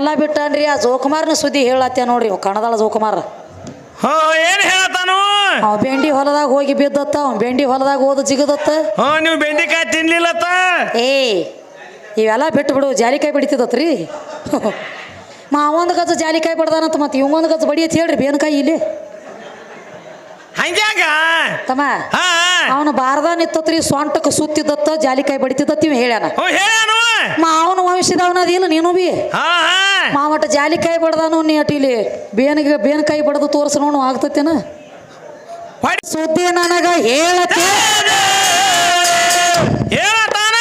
ಎಲ್ಲ ಬಿಟ್ಟನ್ರಿ ಆ ಜೋಕುಮಾರ್ನ ಸುದ್ದಿ ಹೇಳತ್ತೆ ನೋಡ್ರಿ ಕಣದಾಳ ಜೋಕುಮಾರ. ಹೋ ಏನ್ ಹೇಳತಾನು? ಅವ್ ಬೆಂಡಿ ಹೊಲದಾಗ ಹೋಗಿ ಬಿದ್ದತ್ತ ಅವ್ ಬೆಂಡಿ ಹೊಲದಾಗ ಹೋದ ಜಿಗದತ್ತ. ಹೋ ನೀವು ಬೆಂಡಿಕಾಯಿ ತಿನ್ಲಿಲ್ಲತ್ತ? ಏ ಇವೆಲ್ಲ ಬಿಟ್ಟು ಬಿಡು ಜಾಲಿಕಾಯಿ ಬಡಿತಿದತ್ರಿ ಮಾವೊಂದು ಗಜ ಜಾಲಿಕಾಯಿ ಬಡ್ದಾನಂತ ಮತ್ತೆ ಇವಂಗೊಂದು ಗಜ ಬಡಿಯತ್ ಹೇಳ್ರಿ ಬೇನಕಾಯಿ ಇಲ್ಲಿ. ಹಂಗ್ಯಾಗ ತಮ್ಮ ಹಾ ಅವನು ಬಾರದ ನಿತ್ತತ್ರಿ ಸೊಂಟಕ್ಕೆ ಸುತ್ತಿದ್ದತ್ತ ಜಾಲಿಕಾಯಿ ಬಡಿತಿದ್ದತ್ತ ಇವ್ ಹೇಳ್ಯಾನ ಹೇಳಾನು ಮಾವನ ವಂಶದವನದಿಲ್ಲ ನೀನು ಬಿ ಹಾ ಹಾ ಮಾವಟ ಜಾಲಿಕಾಯಿ ಬಡ್ದಾನು ನೀ ಅಟ್ ಇಲ್ಲಿ ಬೇನಿಗೆ ಬೇನಕಾಯಿ ಬಡದು ತೋರ್ಸ ನೋಡು ಆಗ್ತತೇನ ಹೊಡಿ ಸುದ್ದಿ ನನಗ ಹೇಳತ್ತೆ ಹೇಳತಾನ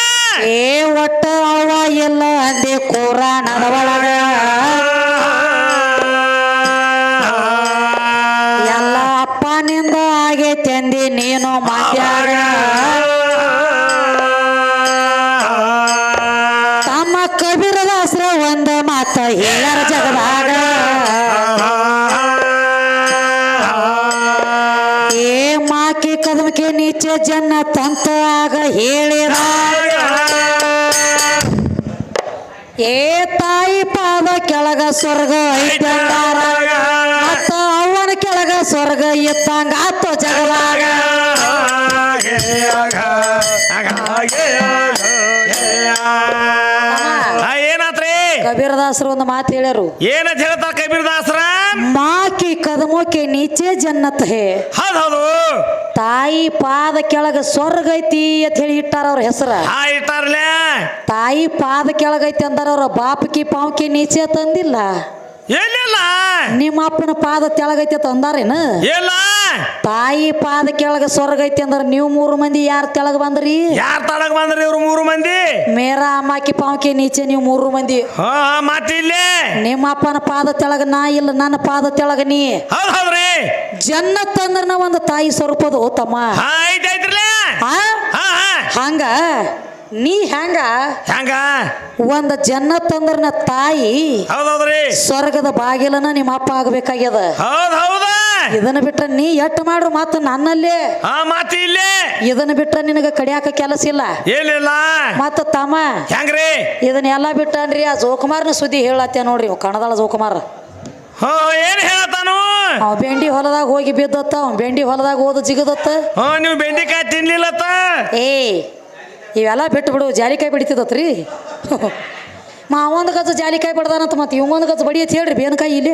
ಏ ಒಟ್ಟ ಅವ ಎಲ್ಲ ಅಂದೆ ಕೂರಾಣದ ಒಳಗ ನೀನು ಮಂದ್ಯಾಗ ತಮ್ಮ ಕಬೀರದಾಸರ ಒಂದ ಮಾತ, ಎಲ್ಲರ ಜಗದಾಗ ಏ ಮಾಕಿ ಕದಮಕ್ಕೆ ನೀಚ ಜನ ತಂತ ಆಗ ಹೇಳಿದ. ಏ ತಾಯಿ ಪಾದ ಕೆಳಗ ಸ್ವರ್ಗ ಐತಂಗಾರ ಮತ್ತ ಅವನ ಕೆಳಗ ಸ್ವರ್ಗ ಇದ್ದಂಗ ಆತ ಜಗದಾಗ. ಏನಾತ್ರಿ? ಕಬೀರದಾಸರು ಒಂದು ಮಾತು ಹೇಳ್ಯಾರು. ಏನಂತ ಹೇಳ್ತಾರ ಕಬೀರದಾಸರ? ಮಾಕಿ ಕದಮೋಕೆ ನೀಚೆ ಜನ್ನತ್ ಹೇ. ಹೌದ್ ಹೌದು. ತಾಯಿ ಪಾದ ಕೆಳಗ ಸ್ವರ್ಗ ಐತಿ ಅಂತ ಹೇಳಿ ಇಟ್ಟಾರ ಅವ್ರ ಹೆಸರ. ಇಟ್ಟಾರ್ಲೆ. ತಾಯಿ ಪಾದ ಕೆಳಗೈತಿ ಅಂದಾರ ಅವ್ರ ಬಾಪಕಿ ಪಾವಕಿ ನೀಚೆ ತಂದಿಲ್ಲ. ಎಲ್ಲಿಲ್ಲ ನಿಮ್ಮ ಅಪ್ಪನ ಪಾದ ತೆಳಗೈತೆ ಅಂತ ಅಂದಾರೇನ? ಇಲ್ಲ. ತಾಯಿ ಪಾದ ಕೆಳಗ ಸ್ವರ್ಗ ಐತಿ ಅಂದ್ರ ನೀವು ಮೂರು ಮಂದಿ ಯಾರು ತೆಳಗ ಬಂದ್ರಿ? ಯಾರ ತಳಗ್ ಬಂದ್ರಿ ಇವ್ರು ಮೂರು ಮಂದಿ? ಮೇರ ಅಮ್ಮಾಕಿ ಪಾವಕಿ ನೀಚೆ ನೀವು ಮೂರು ಮಂದಿ. ಹಾ ನಿಮ್ಮ ಅಪ್ಪನ ಪಾದ ತೆಳಗ ನಾ ಇಲ್ಲ ನನ್ನ ಪಾದ ತೆಳಗ ನೀ. ಹೌದ್ ಹೌದ್ರಿ. ಜನ್ನತ್ ಅಂದ್ರ ನಾ ಒಂದು ತಾಯಿ ಸ್ವರೂಪದ ತಮ್ಮ. ಹಾ ಐತ್ ಐತ್ರಿಲೆ. ಆ? ಹಾ ಹಾ. ಹಂಗ? ನೀ ಹೆಂಗ ಹೆಂಗ ಒಂದ್ ಜನ್ನ ತಂದ್ರನ ತಾಯಿ ಹೌದೌದ್ರಿ. ಸ್ವರ್ಗದ ಬಾಗಿಲನ ನಿಮ್ಮ ಅಪ್ಪ ಆಗ್ಬೇಕಾಗ್ಯದ. ಹೌದ್ ಹೌದ. ಇದನ್ನ ಬಿಟ್ರ ನೀ ಎಟ್ ಮಾಡ್ರು ಮಾತ ನನ್ನಲ್ಲೇ? ಹಾ ಇಲ್ಲೇ. ಇದನ್ನ ಬಿಟ್ರ ನಿನಗ ಕಡಿಯಾಕ ಕೆಲಸ ಇಲ್ಲ? ಏನಿಲ್ಲ ಮತ್ತ ತಮ್ಮ ಹೆಂಗ್ರಿ ಇದನ್ನೆಲ್ಲ ಬಿಟ್ಟನ್ರಿ ಆ ಜೋಕುಮಾರ್ನ ಸುದ್ದಿ ಹೇಳತ್ತೆ ನೋಡ್ರಿ ಕಣದಾಳ ಜೋಕುಮಾರ್. ಹೋ ಏನ್ ಹೇಳತಾನು ಅವ್ ಬೆಂಡಿ ಹೊಲದಾಗ ಹೋಗಿ ಬಿದ್ದತ್ತ ಅವ್ ಬೆಂಡಿ ಹೊಲದಾಗ ಹೋದ ಜಿಗದತ್ತ. ಹೋ ನೀವು ಬೆಂಡಿಕಾಯಿ ತಿನ್ಲಿಲ್ಲತ್ತ? ಏ ಇವೆಲ್ಲ ಬಿಟ್ಟು ಬಿಡು ಜಾಲಿಕಾಯಿ ಬಡಿತಿದತ್ರಿ ಮಾವೊಂದು ಗಜ ಜಾಲಿಕಾಯಿ ಬಡ್ದಾನಂತ ಮತ್ತೆ ಇವಂಗೊಂದು ಗಜ ಬಡಿಯತ್ ಹೇಳ್ರಿ ಬೇನಕಾಯಿ ಇಲ್ಲಿ.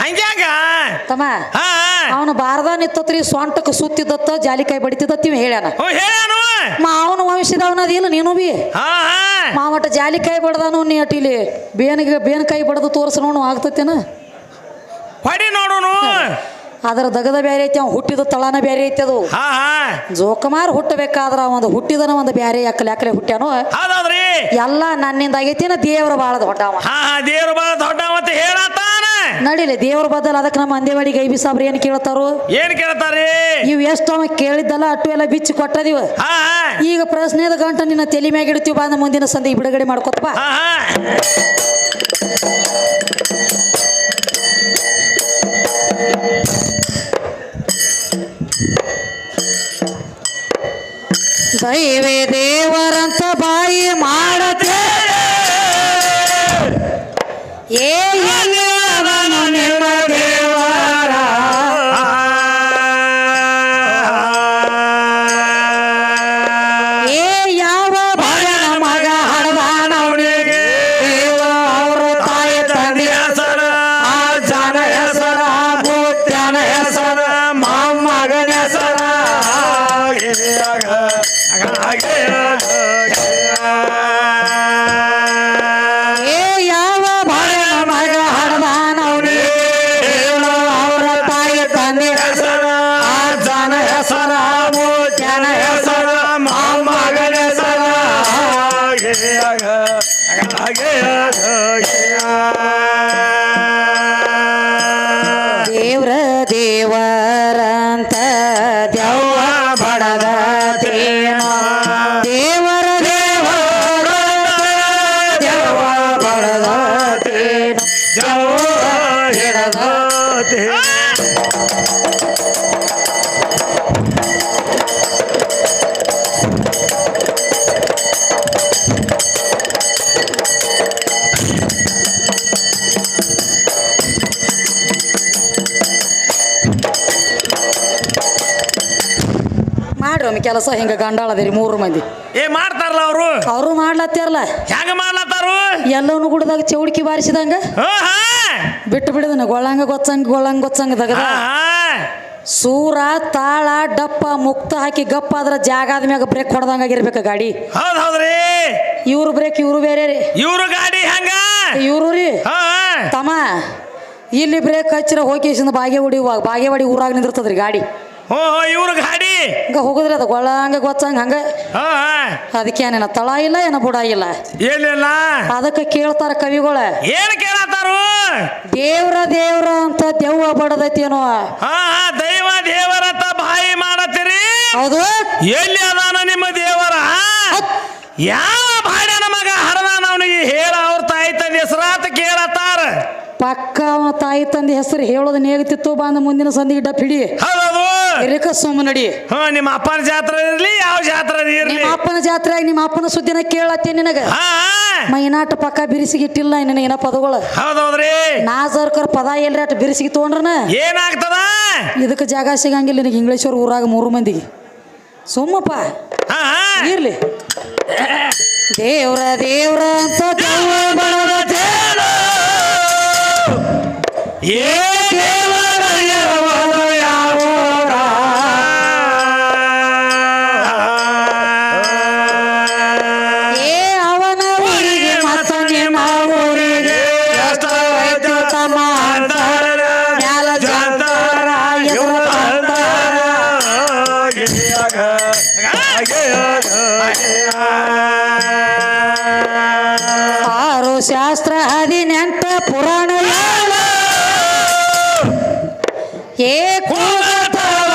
ಹಂಗ್ಯಾಗ ತಮ್ಮ ಅವನು ಬಾರದ ನಿತ್ತತ್ರಿ ಸೊಂಟಕ್ಕೆ ಸುತ್ತಿದ್ದತ್ತ ಜಾಲಿಕಾಯಿ ಬಡಿತಿದತ್ತ ಇವ್ ಹೇಳ್ಯಾನ. ಮಾವನ ವಂಶದವನ ಅದೇನು ನೀನು ಬಿ. ಮಾವಟ ಜಾಲಿಕಾಯಿ ಬಡ್ದಾನು ನೀ ಅಟ್ ಇಲ್ಲಿ ಬೇನಿಗೆ ಬೇನಕಾಯಿ ಬಡದು ತೋರಿಸ್ ನೋಡು ಆಗ್ತತೇನ? ಹೊಡಿ ನೋಡುನು. ಅದರ ದಗದ ಬೇರೆ ಐತಿ ಅವ್ನು ಹುಟ್ಟಿದ ತಳನ ಬೇರೆ ಐತಿ ಅದು. ಹಾ ಹಾ. ಜೋಕುಮಾರ್ ಹುಟ್ಟಬೇಕಾದ್ರ ಒಂದು ಹುಟ್ಟಿದನ ಒಂದು ಬ್ಯಾರೆ ಯಾಕಲೆ ಯಾಕಲೆ ಹುಟ್ಟ್ಯಾನೋ? ಎಲ್ಲ ನನ್ನಿಂದ ಆಗೈತಿನ ದೇವ್ರ ಬಾಳ ದೊಡ್ಡವ. ಹಾ ಹಾ ದೇವ್ರು ಬಾಳ ದೊಡ್ಡ ಮತ್ತೆ ನಡಿಲಿ ದೇವ್ರ ಬದಲ್ ಅದಕ್ಕೆ ನಮ್ಮ ಅಂದೇವಾಡಿ ಗೈಬಿ ಸಾಬ್ರು ಏನು ಕೇಳ್ತಾರು? ಏನ್ ಕೇಳ್ತಾರಿ ಇವ್ ಎಷ್ಟು ಅವ ಕೇಳಿದ್ದಲ್ಲ ಅಟ್ಟು ಎಲ್ಲ ಬಿಚ್ಚಿ ಕೊಟ್ಟದಿವ ಹಾ ಹಾ. ಈಗ ಪ್ರಶ್ನೆದ ಗಂಟ ನಿನ್ನ ತಲೆ ಮ್ಯಾಗ ಇಡ್ತೀವಿ ಬಂದ ಮುಂದಿನ ಸಂದಿ ಬಿಡುಗಡೆ ಮಾಡ್ಕೊತ ಬಾ ಹಾ ಹಾ. ದೈವೇ ನಮ್ಮ ಕೆಲಸ ಹಿಂಗ ಗಂಡಾಳದಿರಿ ಮೂರು ಮಂದಿ. ಏ ಮಾಡ್ತಾರಲ್ಲ ಅವರು? ಅವರು ಮಾಡ್ಲತ್ತಾರಲ್ಲ ಹೆಂಗ ಮಾಡ್ಲತ್ತಾರು? ಎಲ್ಲವನು ಗುಡ್ದಾಗ ಚೌಡಿಕಿ ಬಾರಿಸಿದಂಗ. ಬಿಟ್ಟು ಬಿಡದನ ಗೊಳ್ಳಂಗ ಗೊತ್ತಂಗ ಗೊಳ್ಳಂಗ ಗೊತ್ತಂಗ ತಗದ. ಸೂರ ತಾಳ ಡಪ್ಪ ಮುಕ್ತ ಹಾಕಿ ಗಪ್ಪ ಆದ್ರ ಜಾಗ ಮ್ಯಾಗ ಬ್ರೇಕ್ ಹೊಡೆದಂಗ ಆಗಿರ್ಬೇಕು ಗಾಡಿ. ಹೌದ್ ಹೌದ್ರಿ ಇವ್ರು ಬ್ರೇಕ್ ಇವ್ರು ಬೇರೆ ರೀ. ಇವ್ರು ಗಾಡಿ ಹೆಂಗ? ಇವ್ರು ರೀ. ತಮ್ಮ ಇಲ್ಲಿ ಬ್ರೇಕ್ ಹಚ್ಚಿರ ಹೋಗಿಸಿಂದ ಬಾಗೇವಾಡಿ ಬಾಗೇವಾಡಿ ಊರಾಗ ನಿಂದಿರ್ತದ್ರಿ ಗಾಡಿ. ಹೋ ಇವ್ರು ಗಾಡಿ? ಹಂಗ ಹೋಗುದ್ರಿ ಅದು ಗೊಳಂಗ ಗೊತ್ತಂಗ ಹಂಗ. ಹಾ. ಅದಕ್ಕೆ ಏನೇನ ತಳ ಇಲ್ಲ ಏನ ಬುಡ ಇಲ್ಲ. ಏನಿಲ್ಲ. ಅದಕ್ಕೆ ಕೇಳ್ತಾರ ಕವಿಗಳ. ಏನ್ ಕೇಳತ್ತಾರು? ದೇವ್ರ ದೇವ್ರ ಅಂತ ದೆವ್ವ ಬಡದೈತೇನೋ. ಹಾ ದೈವ ದೇವರತ್ತ ಬಾಯಿ ಮಾಡತ್ತೀರಿ? ಹೌದು. ಎಲ್ಲಿ ಅದಾನ ನಿಮ್ಮ ದೇವರ? ಯಾವ ಬಾಡ ಮಗ ಹರದಾನ ಅವನಿಗೆ? ಹೇಳ ಅವ್ರ ತಾಯಿ ತಂದೆ ಹೆಸರಾತ ಕೇಳತ್ತಾರ. ಪಕ್ಕ ಅವನ ತಾಯಿ ತಂದೆ ಹೆಸರು ಹೇಳೋದು ನೇಗತಿತ್ತು ಬಂದ ಮುಂದಿನ ಸಂದಿಗೆ ಡಪ್ ಹಿಡಿ. ಹೌದದು. ಇರಕ ಸುಮ್ಮ ನಡಿ. ಹಾ ನಿಮ್ಮ ಅಪ್ಪನ ಜಾತ್ರೆ ಇರ್ಲಿ ಯಾವ ಜಾತ್ರೆ ಇರ್ಲಿ. ನಿಮ್ಮ ಅಪ್ಪನ ಜಾತ್ರೆ ನಿಮ್ಮ ಅಪ್ಪನ ಸುದ್ದಿನ ಕೇಳತ್ತೆ ನಿನಗ. ಹಾ ಮೈನಾಟ ಪಕ್ಕ ಬಿರಿಸಿಗಿಟ್ಟಿಲ್ಲ ನಿನಗೆ ಏನ ಪದಗಳು. ಹೌದೌದ್ರಿ. ನಾ ಸರ್ಕಾರ ಪದ ಎಲ್ರಿ ಅಟ್ ಬಿರಿಸಿಗೆ ತೊಗೊಂಡ್ರನ? ಏನಾಗ್ತದ? ಇದಕ್ಕೆ ಜಾಗ ಸಿಗಂಗಿಲ್ಲ ನಿನಗೆ ಇಂಗ್ಲೀಷ್ ಊರಾಗ ಮೂರು ಮಂದಿಗೆ. ಸುಮ್ಮಪ್ಪ. ಇರ್ಲಿ. ದೇವ್ರ ದೇವ್ರ ಅಂತ. ಏ ಶಾಸ್ತ್ರ ಹದಿನೆಂಟ ಪುರಾಣ. ಏ ಕೂಗತಾವ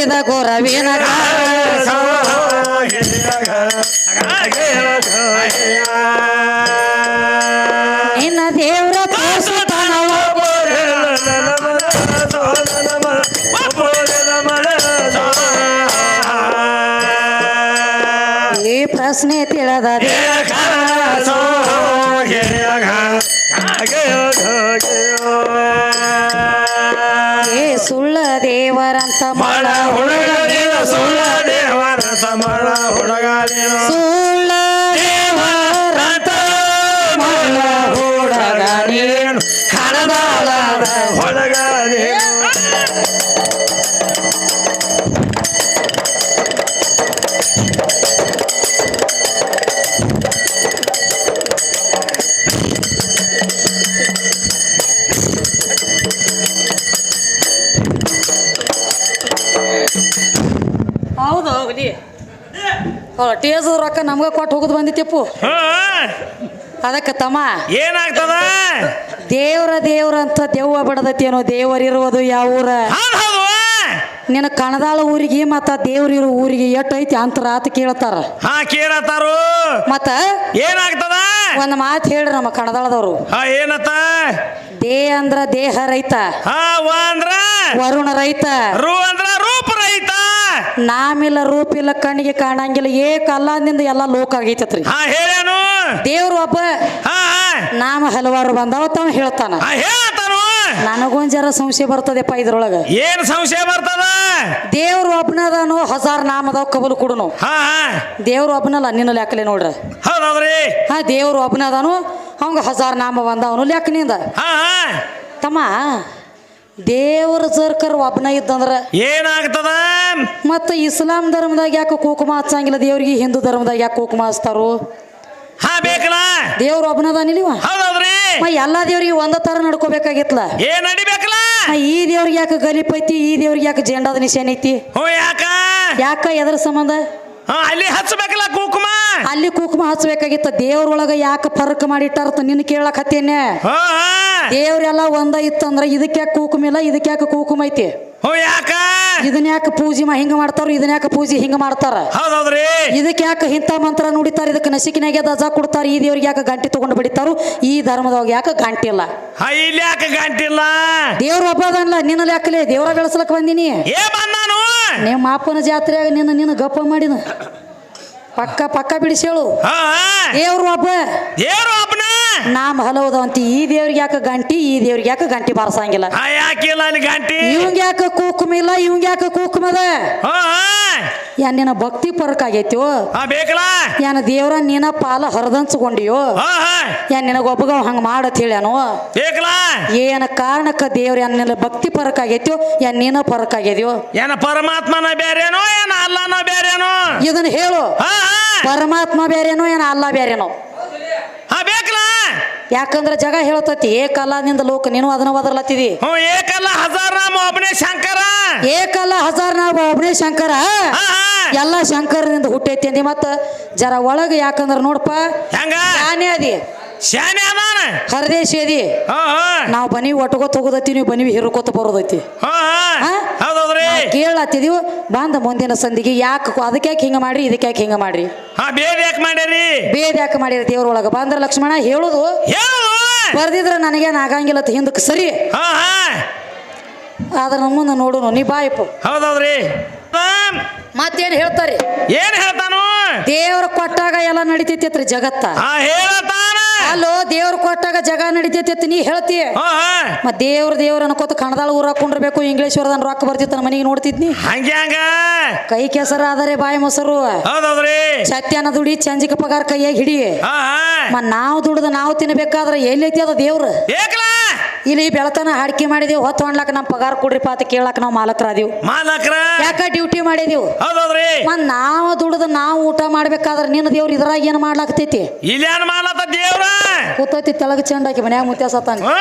ಕಲಿಸಿದ ಗುರವಿನ ಇನ್ನ ದೇವ್ರ ಈ ಪ್ರಶ್ನೆ ತಿಳಿದ ದೇವರಂತ ಮಳ. ಹುಡುಗ ನೀನು ಸುಳ್ಳ ಸುಳ್ಳ ದೇವರಂತ ಮಳ ಹುಡುಗ ನೀನು ಹೌದು ಟೇಜ್ ರೊಕ್ಕ ನಮ್ಗೆ ಕೊಟ್ಟು ಹೋಗುದು ಬಂದಿತ್ತಪ್ಪು. ಅದಕ್ಕೆ ತಮ್ಮ. ಏನಾಗ್ತದ? ದೇವ್ರ ದೇವ್ರ ಅಂತ ದೆವ್ವ ಬಡದತ್ತೇನೋ ದೇವರಿರುವುದು ಯಾವ ಊರ? ನಿನ್ನ ಕಣದಾಳ ಊರಿಗೆ ಮತ್ತ ದೇವ್ರಿರೋ ಊರಿಗೆ ಎಟ್ ಐತಿ ಅಂತ ಆತ ಕೇಳ್ತಾರ. ಹಾ ಕೇಳತ್ತಾರು. ಮತ್ತ ಏನಾಗ್ತದ? ಒಂದ್ ಮಾತು ಹೇಳ್ರಿ ನಮ್ಮ ಕಣದಾಳದವ್ರು. ಹಾ ಏನತ್ತ? ದೇ ಅಂದ್ರ ದೇಹ ರೈತ. ಹಾ ವ ಅಂದ್ರ? ವರುಣ ರೈತ. ರು ಅಂದ್ರ ರೂಪ ನಾಮಿಲ್ಲ ರೂಪಿಲ್ಲ ಕಣ್ಣಿಗೆ ಕಾಣಂಗಿಲ್ಲ. ಏ ಕಲ್ಲದಿಂದ ಎಲ್ಲ ಲೋಕ ಆಗೈತತ್ರಿ. ಹಾ ಹೇಳೇನು ದೇವ್ರು ಒಬ್ಬ ಹಾ ನಾಮ ಹಲವಾರು ಬಂದಾವ ತಾವ ಹೇಳ್ತಾನ. ನನಗೊಂದ್ ಜರ ಸಂಶಯ ಬರ್ತದೆಪ್ಪ ಇದ್ರೊಳಗ. ಏನ್ ಸಂಶಯ ಬರ್ತದ? ದೇವ್ರ ಒಬ್ನದನು ಹಜಾರ್ ನಾಮದವ್ ಕಬಲು ಕೊಡುನು. ಹಾ ಹಾ. ದೇವ್ರು ಒಬ್ಬನಲ್ಲ ನಿನ್ನ ಲೆಕ್ಕಲೆ ನೋಡ್ರಿ. ಹೌದೌದ್ರಿ. ಹಾ ದೇವ್ರ ಒಬ್ಬನದಾನು ಅವಂಗ ಹಜಾರ್ ನಾಮ ಬಂದವನು ಲೆಕ್ಕನಿಂದ. ಹಾ ಹಾ. ತಮ್ಮ ದೇವ್ರ ಸರ್ಕಾರ ಒಬ್ಬನ ಇದ್ದಂದ್ರ ಏನಾಗ್ತದ? ಮತ್ತೆ ಇಸ್ಲಾಂ ಧರ್ಮದಾಗ ಯಾಕೆ ಕುಕುಮ ಹಚ್ಚಂಗಿಲ್ಲ? ದೇವ್ರಿಗೆ ಹಿಂದೂ ಧರ್ಮದಾಗ ಯಾಕೆ ಕುಕುಮ ಹಚ್ತಾರು? ಹಾ ಬೇಕಲ್ಲ? ದೇವ್ರು ಒಬ್ಬನದಾನಿಲ್ವ ಎಲ್ಲ ದೇವ್ರಿಗೆ ಒಂದ ತರ ನಡ್ಕೋಬೇಕಾಗಿತ್ಲ. ಏನ್ ನಡಿಬೇಕಲ್ಲ? ಈ ದೇವ್ರಿಗೆ ಯಾಕೆ ಗಲೀಪ್ ಐತಿ ಈ ದೇವ್ರಿಗೆ ಯಾಕೆ ಜೆಂಡಾದ ನಿಶಾನೆ ಐತಿ? ಯಾಕ? ಯಾಕ ಎದ್ರ ಸಂಬಂಧ? ಹಾ ಅಲ್ಲಿ ಹಚ್ಚಬೇಕಲ್ಲ ಕುಂಕುಮ? ಅಲ್ಲಿ ಕುಂಕುಮ ಹಚ್ಬೇಕಾಗಿತ್ತ. ದೇವ್ರೊಳಗ ಯಾಕ ಫರಕ್ ಮಾಡಿಟ್ಟಾರತ ನಿನ್ನ ಕೇಳಕ್ ಹತ್ತೇನೆ? ಹಾ ದೇವ್ರೆಲ್ಲ ಒಂದ ಇತ್ತಂದ್ರ ಇದಕ್ಕೆ ಯಾಕೆ ಕೂಕುಮ ಇಲ್ಲ ಇದಕ್ಕೆ ಯಾಕೆ ಕೂಕುಮ ಐತಿ? ಇದನ್ ಯಾಕ? ಇದನ್ನ ಯಾಕೆ ಪೂಜೆ ಮಾ ಹಿಂಗ ಮಾಡ್ತಾರ ಇದನ್ನ ಯಾಕೆ ಪೂಜೆ ಹಿಂಗ ಮಾಡ್ತಾರ? ಹೌದೌದ್ರಿ. ಇದಕ್ಕೆ ಯಾಕ ಇಂಥ ಮಂತ್ರ ನುಡಿತಾರ? ಇದಕ್ಕೆ ನಸಿಕಿನಾಗೆ ದಜ ಕೊಡ್ತಾರ ಈ ದೇವ್ರಿಗೆ ಯಾಕ ಗಂಟಿ ತಗೊಂಡ್ ಬಿಡಿತಾರು? ಈ ಧರ್ಮದವಾಗ ಯಾಕ ಗಂಟಿ ಇಲ್ಲ? ಹಾ ಇಲ್ಲಿ ಯಾಕೆ ಗಂಟಿಲ್ಲ ದೇವ್ರ ಒಬ್ಬ ಅದನ್ಲ ನಿನ್ನ ಲೆಕ್ಕಲೆ ದೇವ್ರ ಬೆಳೆಸಲಕ್ ಬಂದಿನಿ? ಏ ಬಂದಾನು? ನಿಮ್ಮ ಅಪ್ಪನ ಜಾತ್ರೆಯಾಗ ನಿನ್ನ ನಿನ್ನ ಗಪ್ಪ ಮಾಡಿನ. ಪಕ್ಕ ಪಕ್ಕ ಬಿಡಿಸೇಳು. ಹಾ ದೇವ್ರು ಒಬ್ಬ ದೇವ್ರು ನಾಮ ಹಲವದಂತಿ ಈ ದೇವ್ರಿಗೆ ಯಾಕೆ ಗಂಟಿ ಈ ದೇವ್ರಿಗೆ ಯಾಕೆ ಗಂಟಿ ಬಾರಸಂಗಿಲ್ಲ? ಹಾ ಯಾಕಿಲ್ಲ ಅಲ್ಲಿ ಗಂಟಿ? ಇವಂಗ ಯಾಕೆ ಕೂಕುಮಿಲ್ಲ ಇವಂಗ ಯಾಕೆ ಕೂಕುಮದ ಹಾ ಭಕ್ತಿ ಪರಕ್ ಆಗೈತ್ಯೋ? ಹಾ ಬೇಕಲ್ಲ? ಯಾನ ದೇವ್ರ ನೀನ ಪಾಲ ಹರಿದಂಚ್ಕೊಂಡಿಯೋ? ಹಾ ಹಾ. ಯಾ ನಿನಗೊಬ್ಬಗ ಹಂಗ ಮಾಡತ್ ಹೇಳ್ಯಾನು? ಬೇಕಲ್ಲ? ಏನ ಕಾರಣಕ್ಕ ದೇವ್ರ ಏನ್ ನಿನ್ನ ಭಕ್ತಿ ಪರಕ್ ಆಗೈತ್ಯೋ ಏನ್ ನೀನ ಪರಕ್ ಆಗ್ಯದ್ಯೋ? ಏನ ಪರಮಾತ್ಮನ ಬೇರೆನೋ ಏನ ಅಲ್ಲನ ಬೇರೆನೋ ಇದನ್ನ ಹೇಳು. ಹಾ ಹಾ. ಪರಮಾತ್ಮ ಬೇರೆನೋ ಏನ ಅಲ್ಲ ಬೇರೆನೋ ಯಾಕಂದ್ರ ಜಗ ಹೇಳ್ತೈತಿ ಏಕಲ್ಲ ನಿಂದ ಲೋಕ ನೀನು ಅದನ್ನ ಬದಲತ್ತಿದಿ ಹ್ಞೂ ಏಕಲ್ಲ ಹಜಾರ್ ನಾಮ ಒಬ್ಬನೇ ಶಂಕರ. ಏಕಲ್ಲ ಹಜಾರ್ ನಾಮ ಒಬ್ಬನೇ ಶಂಕರ. ಎಲ್ಲ ಶಂಕರನಿಂದ ಹುಟ್ಟೈತಿ ಅಂದಿ ಮತ್ತ ಜರ ಒಳಗ ಯಾಕಂದ್ರ ನೋಡಪ್ಪ ಹೆಂಗ? ಅದಿ. ಶಾನೆ ಅದಾನ? ಹರದೇಶಿ ಅದಿ. ಹಾ ನಾವು ಬನಿ ಒಟ್ಕೋತ ಹೋಗೋದೈತಿ ನೀವು ಬನಿ ಹಿರ್ಕೋತ ಬರೋದೈತಿ. ಹಾ? ಕೇಳತ್ತಿದೀವಿ ಬಂದ ಮುಂದಿನ ಸಂದಿಗೆ ಯಾಕೆ ಅದಕ್ಕೆ ಯಾಕೆ ಹಿಂಗ ಮಾಡ್ರಿ ಇದಕ್ಕೆ ಯಾಕೆ ಹಿಂಗ ಮಾಡ್ರಿ? ಹಾ ಬೇರೆ ಯಾಕೆ ಮಾಡ್ಯಾರಿ ಬೇದ ಯಾಕೆ ಮಾಡಿರಿ ದೇವ್ರೊಳಗ? ಬಂದ್ರ ಲಕ್ಷ್ಮಣ ಹೇಳುದು. ಹೇಳು ಬರ್ದಿದ್ರ ನನಗೇನು ಆಗಂಗಿಲ್ಲ ಅಂತ ಹಿಂದಕ್ಕೆ ಸರಿ. ಹಾ ಹಾ. ಆದ್ರೆ ನಮ್ಮ ಮುಂದೆ ನೋಡುನು ನೀ ಬಾಯಪ್ಪ ಹೌದೌದ್ರಿ. ಮತ್ತೇನ್ ಹೇಳ್ತಾರೆ? ಏನ್ ಹೇಳ್ತಾನು? ದೇವ್ರ ಕೊಟ್ಟಾಗ ಎಲ್ಲ ನಡಿತೈತಿ ಜಗತ್ತ. ಹೇಳತಾನ. ಅಲ್ಲೋ ದೇವ್ರ ಕೊಟ್ಟಾಗ ಜಗ ನಡಿತೈತಿ ಅಂತ ನೀ ಹೇಳ್ತಿ. ಹಾ ಹಾ. ಮತ್ ದೇವ್ರ ದೇವ್ರ ಅನ್ಕೋತ ಕಣದಾಳ ಊರ ಹಾಕೊಂಡಿರ್ಬೇಕು ಇಂಗ್ಲೇಶ್ವರದನ್ ರೊಕ್ಕ ಬರ್ತಿತ್ತು ನಮ್ಮ ಮನೆಗೆ ನೋಡ್ತಿದ್ನಿ. ಹಂಗೆ ಹಂಗ. ಕೈ ಕೆಸರ ಆದರೆ ಬಾಯಿ ಮೊಸರು. ಹೌದೌದ್ರಿ. ಸತ್ಯನ ದುಡಿ ಚಂಜಿಕ ಪಗಾರ ಕೈಯಾಗ ಹಿಡಿ. ಹಾ ನಾವು ದುಡ್ದು ನಾವು ತಿನ್ಬೇಕಾದ್ರೆ ಎಲ್ಲೈತಿ ಅದ ದೇವ್ರ? ಏಕಲ. ಇಲ್ಲಿ ಬೆಳತನ ಹಾಡಿಕೆ ಮಾಡಿದೀವಿ. ಹೊತ್ತು ಹೊಣ್ಲಾಕ ನಮ್ಮ ಪಗಾರ ಕೊಡ್ರಿಪ್ಪ ಅಂತ ಕೇಳಾಕ ನಾವು ಮಾಲಕರಾದೀವಿ. ಮಾಲಕ್ರ? ಯಾಕ ಡ್ಯೂಟಿ ಮಾಡಿದೀವಿ? ಹೌದೌದ್ರಿ? ಮತ್ ನಾವು ದುಡ್ದು ನಾವು ಊಟ ಮಾಡ್ಬೇಕಾದ್ರೆ ನಿನ್ನ ದೇವ್ರ ಇದ್ರಾಗ ಏನು ಮಾಡ್ಲಾಕ್ತೈತಿ ಇಲ್ಲೇನ್ ಮಾಡ್ಲತ್ತ ದೇವ್ರ? ಕೂತೈತಿ ತೆಳಗ ಚೆಂಡಾಕಿ ಮನ್ಯಾಗ ಮುತ್ಯ ಸತ್ತಾನ ಹಾ